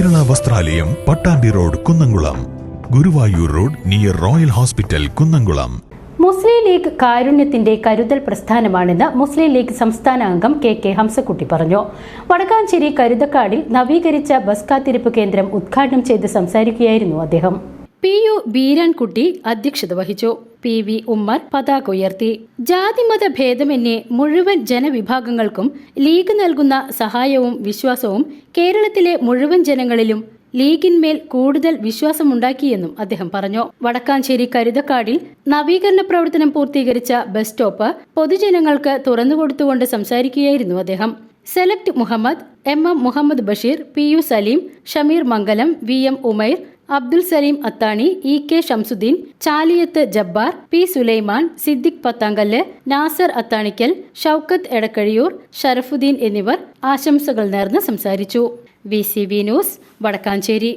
വസ്ത്രാലയം Pattambi road Kunnamkulam. Guruvayur road near royal hospital Kunnamkulam. Muslim League കാരുണ്യത്തിന്റെ കരുതൽ പ്രസ്ഥാനമാണെന്ന് മുസ്ലിം league സംസ്ഥാന അംഗം കെ കെ ഹംസക്കുട്ടി പറഞ്ഞു. വടക്കാഞ്ചേരി കരുതക്കാടിൽ നവീകരിച്ച ബസ് കാത്തിരിപ്പ് കേന്ദ്രം ഉദ്ഘാടനം ചെയ്ത് സംസാരിക്കുകയായിരുന്നു അദ്ദേഹം. പി യു ബീരാൻകുട്ടി അധ്യക്ഷത വഹിച്ചു. പി വി ഉമ്മർ പതാക ഉയർത്തി. ജാതിമത ഭേദമന്യേ മുഴുവൻ ജനവിഭാഗങ്ങൾക്കും ലീഗ് നൽകുന്ന സഹായവും വിശ്വാസവും കേരളത്തിലെ മുഴുവൻ ജനങ്ങളിലും ലീഗിന്മേൽ കൂടുതൽ വിശ്വാസമുണ്ടാക്കിയെന്നും അദ്ദേഹം പറഞ്ഞു. വടക്കാഞ്ചേരി കരുതക്കാടിൽ നവീകരണ പ്രവർത്തനം പൂർത്തീകരിച്ച ബസ് സ്റ്റോപ്പ് പൊതുജനങ്ങൾക്ക് തുറന്നുകൊടുത്തുകൊണ്ട് സംസാരിക്കുകയായിരുന്നു അദ്ദേഹം. Select Muhammad M M Muhammad Basheer P U Saleem Shameer Mangalam V M Umair Abdul Saleem Athani E K Shamsuddin Chaliyath Jabbar P Sulaiman Siddique Pathankallu Nasar Athanikkal Shoukath Edakkazhiyur Sharafuddin എന്നിവർ ആശംസകൾ നേർന്ന് സംസാരിച്ചു. V news Vadakkanchery.